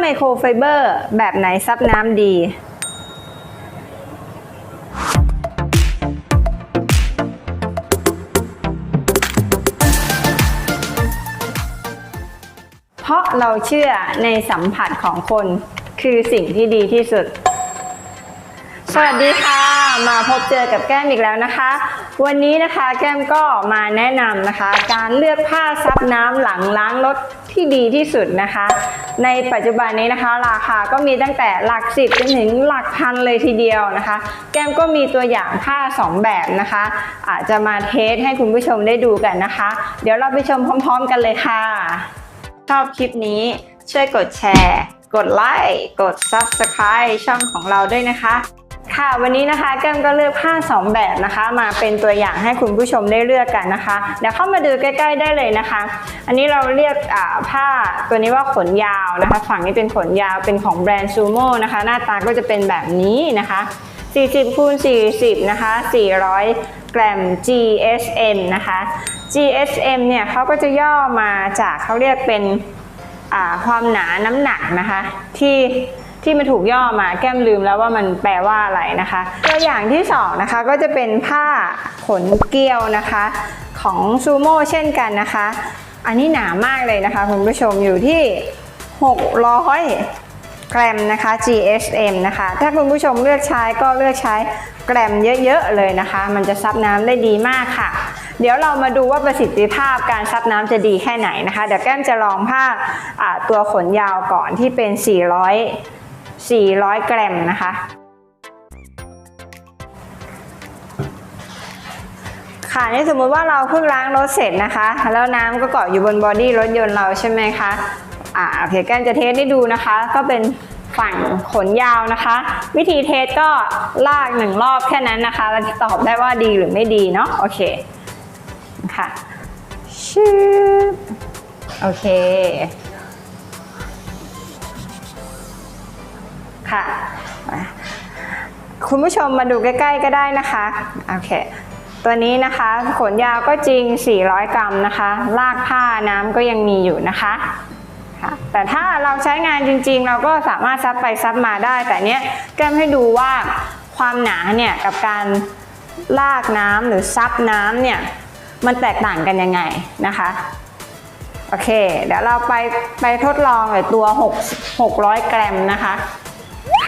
ไมโครไฟเบอร์แบบไหนซับน้ำดีเพราะเราเชื่อในสัมผัสของคนคือสิ่งที่ดีที่สุด สวัสดีค่ะ มาพบเจอกับแก้มอีกแล้วนะคะ วันนี้นะคะแก้มก็มาแนะนำนะคะ การเลือกผ้าซับน้ำหลังล้างรถที่ดีที่สุดนะคะ ในปัจจุบันนี้นะคะ ราคาก็มีตั้งแต่หลักสิบจนถึงหลักพันเลยทีเดียวนะคะ แก้มก็มีตัวอย่างผ้าสองแบบนะคะ อาจจะมาเทสให้คุณผู้ชมได้ดูกันนะคะ เดี๋ยวเราไปชมพร้อม ๆ กันเลยค่ะ ชอบคลิปนี้ช่วยกดแชร์ กดไลค์กด Subscribe ช่องของเราด้วยนะคะ ค่ะวันนี้นะคะแก้มก็เลือกผ้า 2 แบบนะคะ มาเป็นตัวอย่างให้คุณผู้ชมได้เลือกกันนะคะเดี๋ยวเข้ามาดูใกล้ ๆ ได้เลยนะคะ อันนี้เราเรียกผ้าตัวนี้ว่าขนยาวนะคะ ฝั่งนี้เป็นขนยาวเป็นของแบรนด์ซูโม่นะคะ หน้าตาก็จะเป็นแบบนี้นะคะ 40คูณ40 นะคะ 400 กรัม GSM นะคะ GSM เนี่ยเขาก็จะย่อมาจากเขาเรียกเป็นความหนาน้ำหนักนะคะ ที่ ที่มันถูกย่อมาแก้มลืมแล้วว่ามันแปลว่าอะไรนะคะ ตัวอย่างที่สองนะคะก็จะเป็นผ้าขนเกลียวนะคะ ของซูโม่เช่นกันนะคะ อันนี้หนามากเลยนะคะคุณผู้ชมอยู่ที่ 600แกรมนะคะ GSM นะคะ ถ้าคุณผู้ชมเลือกใช้ก็เลือกใช้แกรมเยอะๆเลยนะคะ มันจะซับน้ำได้ดีมากค่ะ เดี๋ยวเรามาดูว่าประสิทธิภาพการซับน้ำจะดีแค่ไหนนะคะ เดี๋ยวแก้มจะลองผ้าอ่าตัวขนยาวก่อนที่เป็น 400 400 กรัมนะคะ ค่ะนี่สมมุติว่าเราเพิ่งล้างรถเสร็จนะคะ แล้วน้ำก็เกาะอยู่บนบอดี้รถยนต์เราใช่ไหมคะอ่าโอเคแก้มจะเทสให้ดูนะคะ ก็เป็นฝั่งขนยาวนะคะ วิธีเทสก็ลากหนึ่งรอบแค่นั้นนะคะแล้วตอบได้ว่าดีหรือไม่ดีเนาะโอเคค่ะชืบโอเค คุณผู้ชมมาดูใกล้ๆก็ได้นะคะโอเคตัวนี้นะคะขนยาวก็จริง 400 กรัมนะคะ ลากผ้าน้ำก็ยังมีอยู่นะคะแต่ถ้าเราใช้งานจริงๆ เราก็สามารถซับไปซับมาได้ แต่เนี้ยแก้มให้ดูว่าความหนาเนี่ยกับการลากน้ำหรือซับน้ำเนี่ยมันแตกต่างกันยังไงนะคะโอเค เดี๋ยวเราไปไปทดลองเลยตัว 6 600 กรัมนะคะ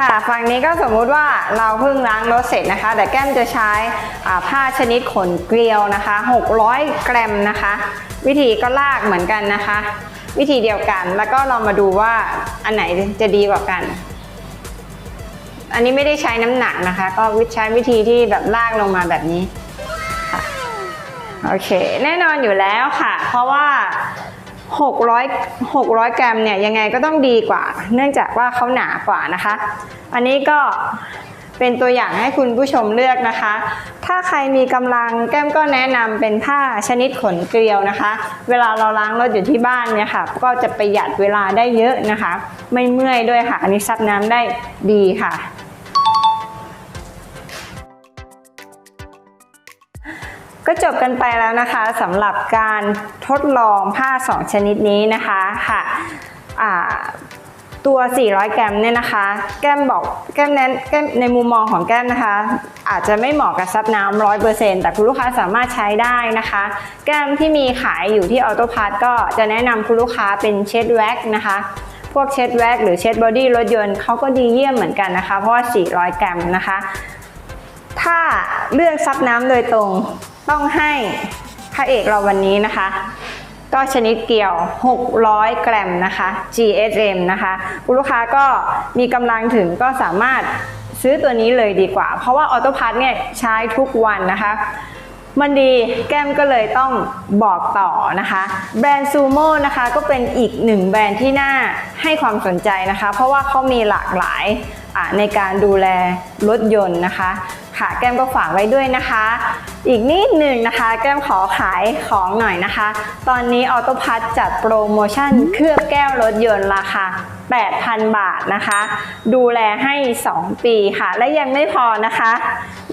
ค่ะฝั่งนี้ก็สมมุติว่าเราเพิ่งล้างรถเสร็จนะคะ แต่แก้มจะใช้ผ้าชนิดขนเกลียวนะคะ 600 กรัมนะคะ วิธีก็ลากเหมือนกันนะคะ วิธีเดียวกันแล้วก็เรามาดูว่าอันไหนจะดีกว่ากัน อันนี้ไม่ได้ใช้น้ำหนักนะคะ ก็ใช้วิธีที่แบบลากลงมาแบบนี้โอเค แน่นอนอยู่แล้วค่ะ เพราะว่า 600 600 กรัมเนี่ยยังไงก็ต้องดีกว่า เนื่องจากว่าเขาหนากว่านะคะ อันนี้ก็เป็นตัวอย่างให้คุณผู้ชมเลือกนะคะ ถ้าใครมีกำลังแก้มก็แนะนำเป็นผ้าชนิดขนเกลียวนะคะ เวลาเราล้างรถอยู่ที่บ้านเนี่ยค่ะ ก็จะประหยัดเวลาได้เยอะนะคะ ไม่เมื่อยด้วยค่ะ อันนี้ซับน้ำได้ดีค่ะ ก็จบกันไปแล้วนะคะสำหรับการทดลองผ้า 2 ชนิดนี้นะคะค่ะตัว 400 แกรมเนี่ยนะคะ แก้มบอกแก้มแนั้นแก้มในมุมมองของแก้มนะคะ อาจจะไม่เหมาะกับซับน้ำร้อยเปอร์เซ็นต์แต่คุณลูกค้าสามารถใช้ได้นะคะ แก้มที่มีขายอยู่ที่ออโต้พาร์ทก็จะแนะนำคุณลูกค้าเป็นเช็ดแว็กนะคะ พวกเช็ดแว็กหรือเช็ดบอดี้รถยนต์เขาก็ดีเยี่ยมเหมือนกันนะคะ เพราะว่า 400กรัมนะคะ ถ้าเลือกซับน้ำโดยตรง ต้องให้พระเอกเราวันนี้นะคะ ก็ชนิดเกี่ยว 600 กรัมนะคะ GSM นะคะคุณลูกค้าก็มีกำลังถึงก็สามารถซื้อตัวนี้เลยดีกว่า เพราะว่าออโต้พัทเนี่ยใช้ทุกวันนะคะ มันดีแก้มก็เลยต้องบอกต่อนะคะ แบรนด์ซูโม่นะคะก็เป็นอีกหนึ่งแบรนด์ที่น่าให้ความสนใจนะคะ เพราะว่าเขามีหลากหลายในการดูแลรถยนต์นะคะ ค่ะแก้มก็ฝากไว้ด้วยนะคะ อีกนิดหนึ่งนะคะแก้มขอขายของหน่อยนะคะ ตอนนี้ออโตพัทจัดโปรโมชั่นเคลือบแก้วรถยนต์ราคา 8,000 บาทนะคะ ดูแลให้ 2 ปีค่ะ และยังไม่พอนะคะ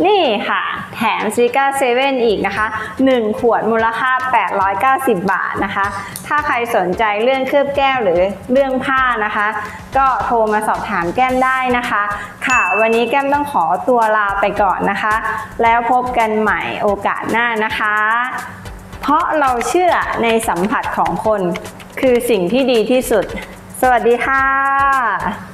นี่ค่ะ แถมซิก้าเซเว่นอีกนะคะ 1 ขวดมูลค่า 890 บาทนะคะ ถ้าใครสนใจเรื่องเคลือบแก้วหรือเรื่องผ้านะคะ ก็โทรมาสอบถามแก้มได้นะคะ ค่ะวันนี้แก้มต้องขอตัวลาไปก่อนนะคะ แล้วพบกันใหม่โอกาสหน้านะคะ เพราะเราเชื่อในสัมผัสของคนคือสิ่งที่ดีที่สุด สวัสดีค่ะ